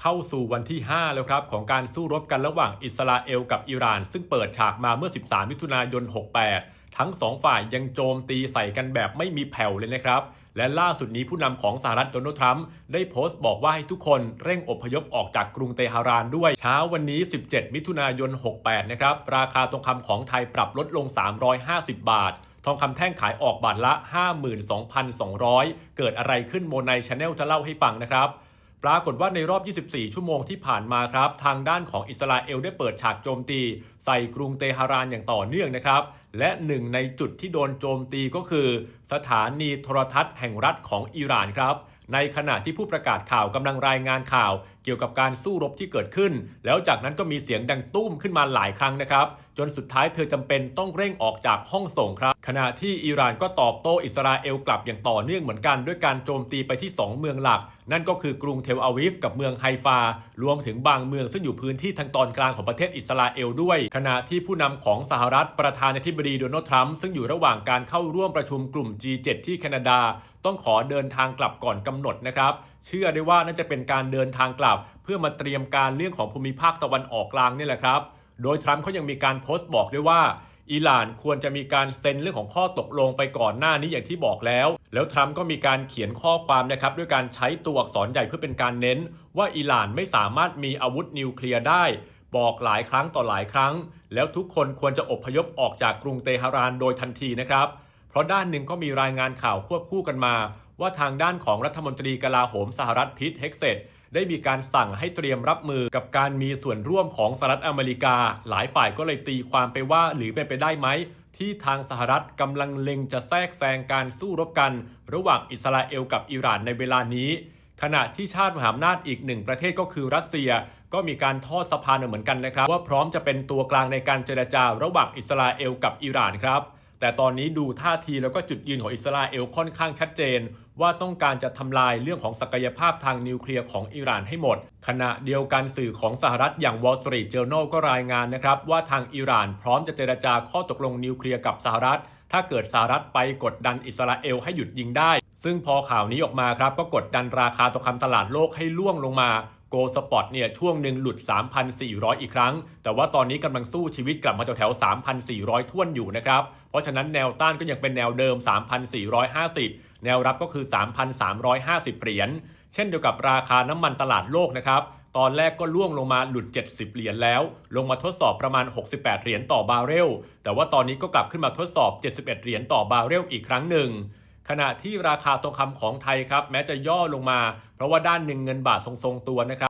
เข้าสู่วันที่ 5 แล้วครับ ของการสู้รบกันระหว่างอิสราเอลกับอิหร่าน ซึ่งเปิดฉากมาเมื่อ 13 มิถุนายน 68 ทั้ง 2 ฝ่ายยังโจมตีใส่กันแบบไม่มีแผ่วเลยนะครับ และล่าสุดนี้ผู้นำของสหรัฐโดนัลด์ทรัมป์ได้โพสต์บอกว่าให้ทุกคนเร่งอพยพออกจากกรุงเตหะรานด้วย เช้าวันนี้ 17 มิถุนายน 68 นะครับ ราคาทองคำของไทยปรับลดลง 350 บาททองคำแท่งขายออกบาทละ 52,200 เกิดอะไรขึ้นโมไนชาแนลจะเล่าให้ฟังนะครับ ปรากฏว่าในรอบ 24 ชั่วโมงที่ผ่านมาครับ ทางด้านของอิสราเอลได้เปิดฉากโจมตี ใส่กรุงเตหะรานอย่างต่อเนื่องนะครับ และหนึ่งในจุดที่โดนโจมตีก็คือ สถานีโทรทัศน์แห่งรัฐของอิหร่านครับ ในขณะที่ผู้ประกาศข่าวกำลังรายงานข่าว เกี่ยวกับการสู้รบที่เกิดขึ้น แล้วจากนั้นก็มีเสียงดังตุ้มขึ้นมาหลายครั้งนะครับ จนสุดท้ายเธอจำเป็นต้องเร่งออกจากห้องส่งครับ ขณะที่อิหร่านก็ตอบโต้อิสราเอลกลับอย่างต่อเนื่องเหมือนกันด้วยการโจมตีไปที่ 2 เมืองหลัก นั่นก็คือกรุงเทลอาวิฟกับเมืองไฮฟา รวมถึงบางเมืองซึ่งอยู่พื้นที่ทางตอนกลางของประเทศอิสราเอลด้วย ขณะที่ผู้นำของสหรัฐประธานาธิบดีโดนัลด์ทรัมป์ซึ่งอยู่ระหว่างการเข้าร่วมประชุมกลุ่ม G7 ที่แคนาดา ต้องขอเดินทางกลับก่อนกำหนดนะครับ เชื่อได้ว่าน่าจะเป็นการเดินทางกลับ เพื่อมาเตรียมการเรื่องของภูมิภาคตะวันออกกลางนี่แหละครับ โดยทรัมป์เขายังมีการโพสต์บอกด้วยว่าอิหร่านควรจะมีการเซ็นเรื่องของข้อตกลงไปก่อนหน้านี้อย่างที่บอกแล้ว แล้วทรัมป์ก็มีการเขียนข้อความนะครับด้วยการใช้ตัวอักษรใหญ่เพื่อเป็นการเน้น ว่าอิหร่านไม่สามารถมีอาวุธนิวเคลียร์ได้ บอกหลายครั้งต่อหลายครั้ง แล้วทุกคนควรจะอบพยพออกจากกรุงเตหะรานโดยทันทีนะครับ เพราะด้านหนึ่งก็มีรายงานข่าวควบคู่กันมา ว่าทางด้านของรัฐมนตรีกลาโหมสหรัฐพิทเฮกเซตได้มีการสั่งให้เตรียมรับมือกับการมีส่วนร่วมของสหรัฐอเมริกา หลายฝ่ายก็เลยตีความไปว่าหรือเป็นไปได้ไหม ที่ทางสหรัฐกำลังเล็งจะแทรกแซงการสู้รบกัน ระหว่างอิสราเอลกับอิหร่านในเวลานี้ ขณะที่ชาติมหาอำนาจอีกหนึ่งประเทศก็คือรัสเซีย ก็มีการทอดสะพานเหมือนกันนะครับ ว่าพร้อมจะเป็นตัวกลางในการเจรจาระหว่างอิสราเอลกับอิหร่านครับ แต่ตอนนี้ดูท่าทีแล้วก็จุดยืนของอิสราเอลค่อนข้างชัดเจน ว่าต้องการจะทำลายเรื่องของศักยภาพทางนิวเคลียร์ของอิหร่านให้หมด ขณะเดียวกันสื่อของสหรัฐอย่าง Wall Street Journal ก็รายงานนะครับว่าทางอิหร่านพร้อมจะเจรจาข้อตกลงนิวเคลียร์กับสหรัฐ ถ้าเกิดสหรัฐไปกดดันอิสราเอลให้หยุดยิงได้ ซึ่งพอข่าวนี้ออกมาครับก็กดดันราคาทองคำตลาดโลกให้ล่วงลงมา โกลสปอตเนี่ยช่วงหนึ่งหลุด 3,400 อีกครั้ง แต่ว่าตอนนี้กำลังสู้ชีวิตกลับมาแถวๆ3,400 ท่วนอยู่นะครับ เพราะฉะนั้นแนวต้านก็ยังเป็นแนวเดิม 3,450 แนวรับก็คือ 3,350 เหรียญ เช่นเดียวกับราคาน้ำมันตลาดโลกนะครับ ตอนแรกก็ล่วงลงมาหลุด 70 เหรียญแล้ว ลงมาทดสอบประมาณ 68 เหรียญต่อบาร์เรล แต่ว่าตอนนี้ก็กลับขึ้นมาทดสอบ 71 เหรียญต่อบาร์เรลอีกครั้งหนึ่ง ขณะที่ราคาทองคำของไทยครับแม้จะย่อลงมา เพราะว่าด้านหนึ่งเงินบาททรงๆตัวนะครับ